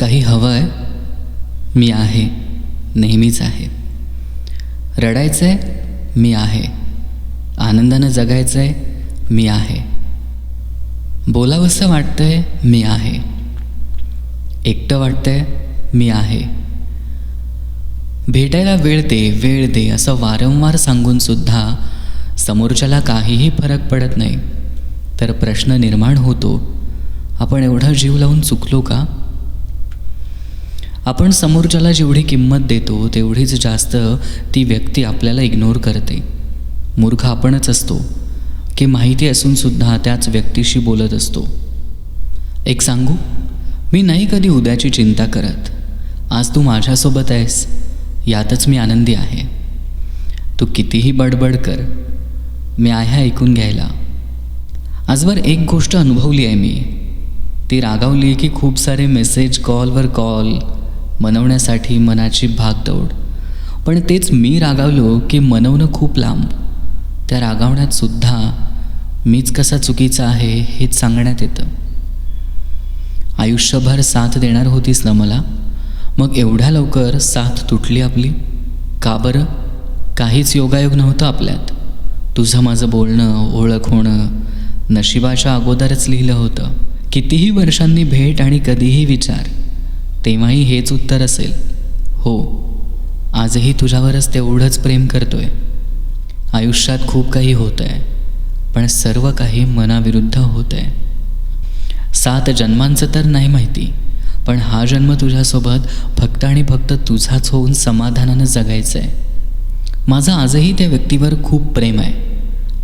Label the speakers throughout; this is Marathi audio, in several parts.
Speaker 1: काही हवं आहे मी आहे नेहमीच आहे. रडायचं आहे मी आहे. आनंदानं जगायचं आहे मी आहे. बोलावंसं वाटतंय मी आहे. एकटं वाटतंय मी आहे. भेटायला वेळ दे वेळ दे असं वारंवार सांगून सुद्धा समोरच्याला काहीही फरक पडत नाही. तर प्रश्न निर्माण होतो आपण एवढा जीव लावून चुकलो का? आपण समोरच्याला जेवढी किंमत देतो तेवढीच जास्त ती व्यक्ती आपल्याला इग्नोर करते. मूर्ख आपणच असतो. की माहिती असूनसुद्धा त्याच व्यक्तीशी बोलत असतो. एक सांगू? मी नाही कधी उद्याची चिंता करत. आज तू माझ्यासोबत आहेस. यातच मी आनंदी आहे. तू कितीही बडबड कर. मी आहे ऐकून घ्यायला. आजवर एक गोष्ट अनुभवली आहे मी. ती रागावली की खूप सारे मेसेज कॉलवर कॉल मनवण्यासाठी मनाची भागदौड. पण तेच मी रागावलो की मनवणं खूप लांब. त्या रागावण्यात सुद्धा मीच कसा चुकीचा आहे हेच सांगण्यात येतं. आयुष्यभर साथ देणार होतीस ना मला? मग एवढ्या लवकर साथ तुटली आपली? का बरं? काहीच योगायोग नव्हतं आपल्यात. तुझं माझं बोलणं ओळख होणं नशिबाच्या अगोदरच लिहिलं होतं. कितीही वर्षांनी भेट आणि कधीही विचार. तेव्हाही हेच उत्तर असेल. हो आजही तुझ्यावरच तेवढंच प्रेम करतोय. आयुष्यात खूप काही होतं आहे पण सर्व काही मनाविरुद्ध होतं आहे सात जन्मांचं तर नाही माहिती पण हा जन्म तुझ्यासोबत फक्त आणि फक्त तुझाच होऊन समाधानानं जगायचं आहे माझं आजही त्या व्यक्तीवर खूप प्रेम आहे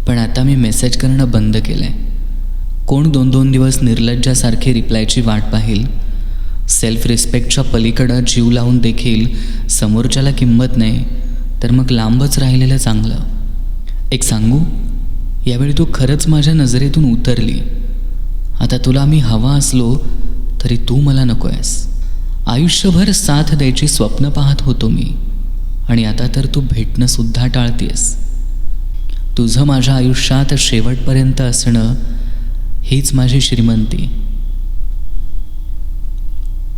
Speaker 1: पण आता मी मेसेज करणं बंद केलं आहे कोण दोन दोन दिवस निर्लज्जासारखी रिप्लायची वाट पाहिल? सेल्फ रिस्पेक्टच्या पलीकडं जीव लावून देखील समोरच्याला किंमत नाही तर मग लांबच राहिलेलं चांगलं. एक सांगू? यावेळी तू खरंच माझ्या नजरेतून उतरली. आता तुला मी हवा असलो तरी तू मला नको आहेस आयुष्यभर साथ द्यायची स्वप्न पाहत होतो मी आणि आता तर तू भेटणंसुद्धा टाळतीयस. तुझं माझ्या आयुष्यात शेवटपर्यंत असणं हीच माझी श्रीमंती.